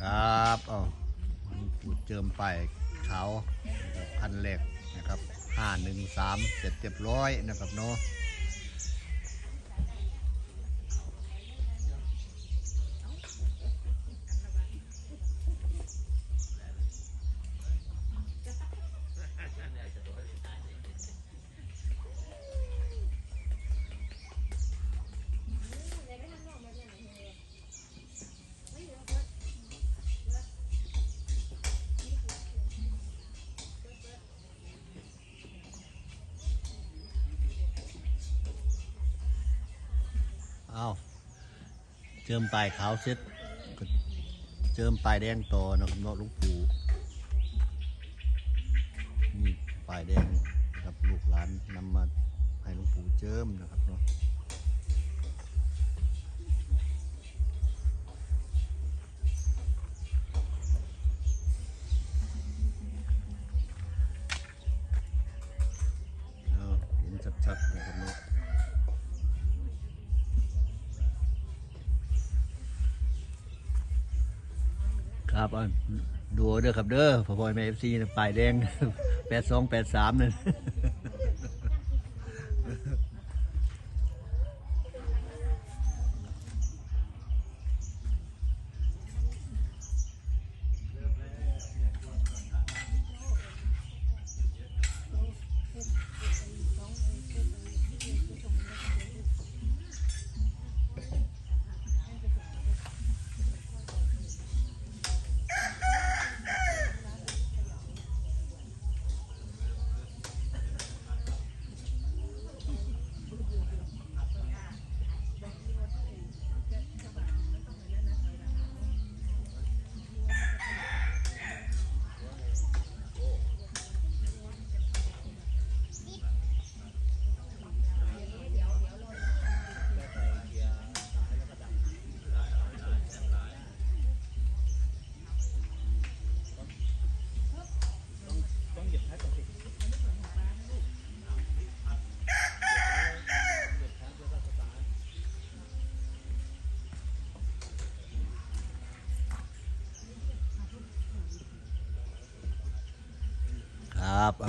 ครับเอาปูเจิมไปขาวพันเหล็กนะครับห้าหนึ่งสามเสร็จเรียบร้อยนะครับเนาะ เอาเจิมปลายขาวเสร็จเจิมปลายแดงต่อนะครับเนาะลุงปู่นี่ปลายแดงนะครับลูกหลานนำมาให้ลุงปู่เจิมนะครับเนาะ ครับอะดูเด้อครับเด้อพอพอยแม่เอฟซีปลายแดงแปดสองแปดสามนั่น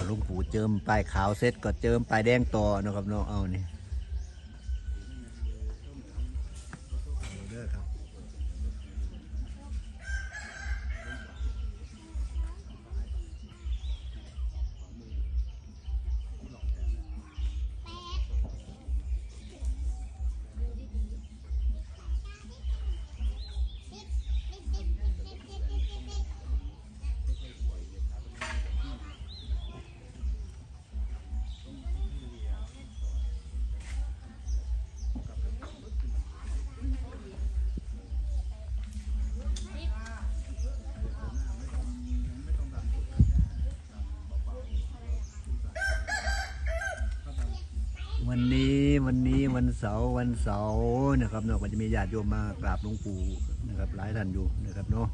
ลุงปู่เจิมปลายขาวเสร็จก็เจิมปลายแดงต่อนะครับน้องเอานี่ วันนี้วันเสาร์วันเสาร์นะครับเนาะก็จะมีญาติโยมมากราบหลวงปู่นะครับหลายท่านอยู่นะครับเนาะ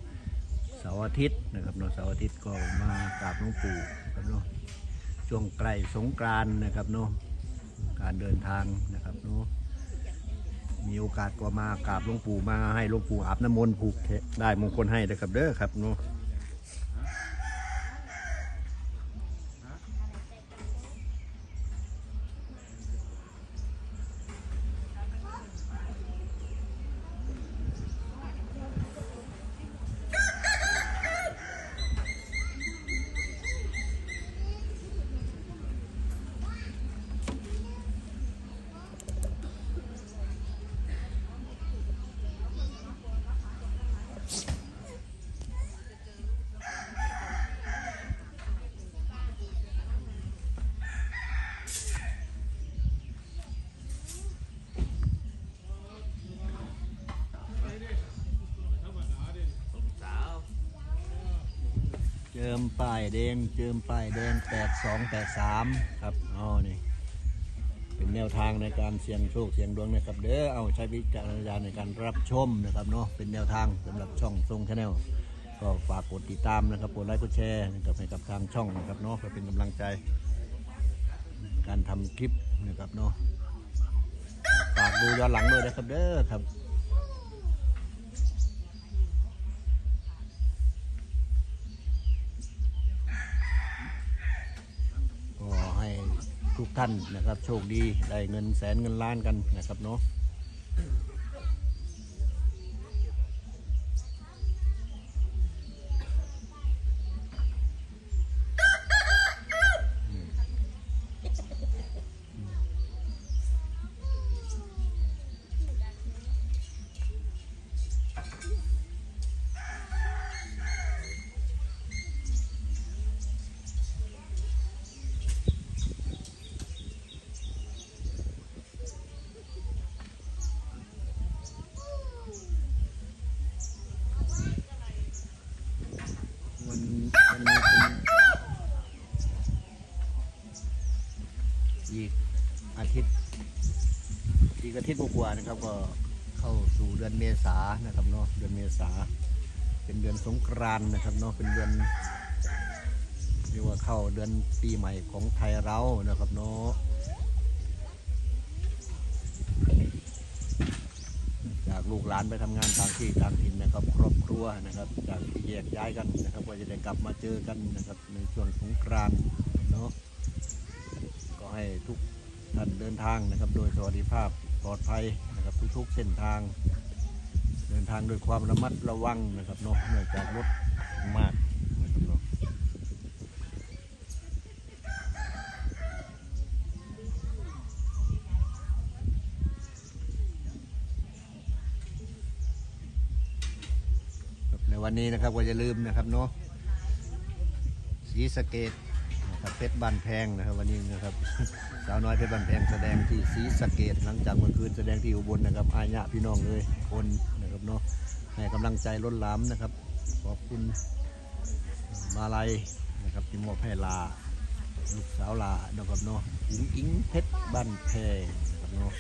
เสาร์อาทิตย์นะครับเนาะเสาร์อาทิตย์ก็มากราบหลวงปู่นะครับเนาะช่วงใกล้สงกรานต์นะครับเนาะการเดินทางนะครับเนาะมีโอกาสก็มากราบหลวงปู่มาให้หลวงปู่อาบน้ำมนต์ผูกได้มงคลให้นะครับเด้อครับเนาะ จิมป้ายแดงเจิมป้ายแดงแปดสองแปดสามครับเอานี่เป็นแนวทางในการเสี่ยงโชคเสี่ยงดวงนะครับเด้อเอาใช้วิจารณญาณในการรับชมนะครับเนาะเป็นแนวทางสำหรับช่องทรงชาแนลก็ฝากกดติดตามนะครับกดไลค์กดแชร์นะครับให้กับทางช่องนะครับเนาะเพื่อเป็นกำลังใจ การทำคลิปนะครับเนาะฝากดูย้อนหลังด้วยนะครับเด้อครับ ทุกท่านนะครับ โชคดีได้เงินแสนเงินล้านกันนะครับเนาะ อีกอาทิตย์อีกอาทิตย์กว่าๆนะครับ ก็เข้าสู่เดือนเมษานะครับเนาะเดือนเมษาเป็นเดือนสงกรานต์นะครับเนาะเป็นเดือนเรียกว่าเข้าเดือนปีใหม่ของไทยเรานะครับเนาะจากลูกหลานไปทำงานต่างที่ต่างถิ่นนะครับ ครอบครัวนะครับ จากที่แยกย้ายกันนะครับก็จะได้กลับมาเจอกันนะครับในช่วงสงกรานต์เนาะ็ให้ทุกท่านเดินทางนะครับ โดยสวัสดิภาพปลอดภัยนะครับ ทุกๆเส้นทาง เดินทางด้วยความระมัดระวังนะครับเนาะเนื่องจากรถมากนะครับเนาะในวันนี้นะครับก็อย่าลืมนะครับเนาะสีสเกต นะครับเพชรบันแพงนะครับวันนี้นะครับสาวน้อยเพชรบันแพงแสดงที่สีสะเกตหลังจากเมื่อคืนแสดงที่อุบลนะครับอายะพี่น้องเลยคนนะครับเนาะให้กำลังใจล้นหลามนะครับ ขอบคุณมาลัยนะครับที่มอบให้ลาลูกสาวลานะครับเนาะอิงอิงเพชรบ้านแพงนะครับเนาะ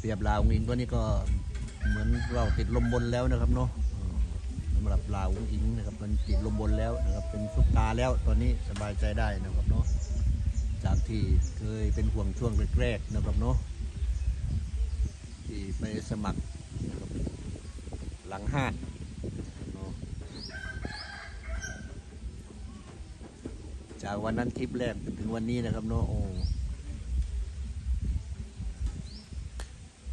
เปียบลาองอิงตัวนี้ก็เหมือนเราติดลมบนแล้วนะครับเนาะสำหรับลาองอิงนะครับมันติดลมบนแล้วนะครับเป็นซุปตาแล้วตอนนี้สบายใจได้นะครับเนาะจากที่เคยเป็นห่วงช่วงแรกๆนะครับเนาะที่ไปสมัครหลังห้านจากวันนั้นคลิปแรกถึงวันนี้นะครับเนาะโอ้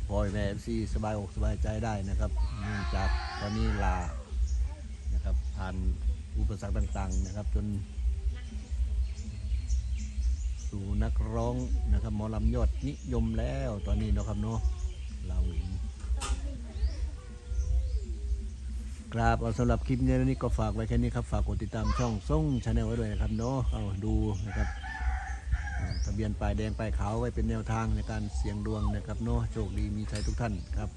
พอยแม่ซีสบายอกสบายใจได้นะครับเนื่องจากตอนนี้ลานะครับผ่านอุปสรรคต่างๆนะครับ จน สู่นักร้องนะครับหมอลำยอดนิยมแล้วตอนนี้นะครับเนาะลาวินกราบเอาสำหรับคลิปนี้นี่ก็ฝากไว้แค่นี้ครับ ฝากกดติดตามช่องส่งชาแนลไว้ด้วยนะครับเนาะเอาดูนะครับ เบียนป้ายแดงป้ายขาวไว้เป็นแนวทางในการเสี่ยงดวงนะครับเนาะโชคดีมีชัยทุกท่านครับ